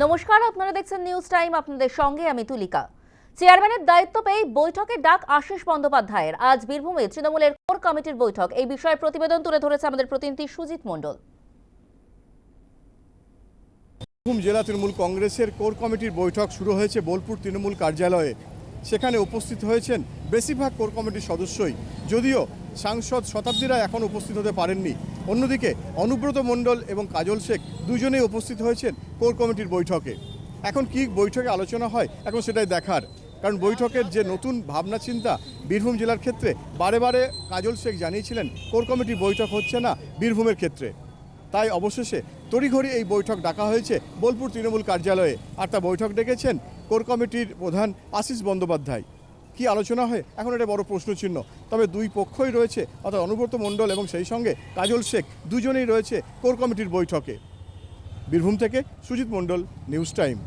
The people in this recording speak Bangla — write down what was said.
নমস্কার, আপনারা দেখছেন নিউজ টাইম আপনাদের সঙ্গে আমি তুলিকা। চেয়ারম্যানের দায়িত্ব পেয়ে বৈঠকে ডাক আশিস বন্দ্যোপাধ্যায়ের। আজ বীরভূমে তৃণমূলের কোর কমিটির বৈঠক। এই বিষয়ে প্রতিবেদন তুলে ধরেছে আমাদের প্রতিনিধি সুজিত মণ্ডল। বীরভূম জেলা তৃণমূল কংগ্রেসের কোর কমিটির বৈঠক শুরু হয়েছে বোলপুর তৃণমূল কার্যালয়ে। সেখানে উপস্থিত হয়েছেন বেশিরভাগ কোর কমিটির সদস্যই। যদিও সাংসদ শতাব্দীরা এখন উপস্থিত হতে পারেননি। অন্যদিকে অনুব্রত মণ্ডল এবং কাজল শেখ দুজনেই উপস্থিত হয়েছেন কোর কমিটির বৈঠকে। এখন কি বৈঠকে আলোচনা হয়, এখন সেটাই দেখার। কারণ বৈঠকের যে নতুন ভাবনা চিন্তা বীরভূম জেলার ক্ষেত্রে, বারে বারে কাজল শেখ জানিয়েছিলেন, কোর কমিটির বৈঠক হচ্ছে না বীরভূমের ক্ষেত্রে। তাই অবশেষে তড়িঘড়ি এই বৈঠক ডাকা হয়েছে বোলপুর তৃণমূল কার্যালয়ে। আর তা বৈঠক ডেকেছেন কোর কমিটির প্রধান আশিস বন্দ্যোপাধ্যায়। কি আলোচনা হয়? এখন এটা বড় প্রশ্নচিহ্ন। তবে দুই পক্ষই রয়েছে, অর্থাৎ অনুব্রত মণ্ডল এবং সেই সঙ্গে কাজল শেখ, দুজনেই রয়েছে কোর কমিটির বৈঠকে। বীরভূম থেকে সুজিত মণ্ডল, নিউজ টাইম।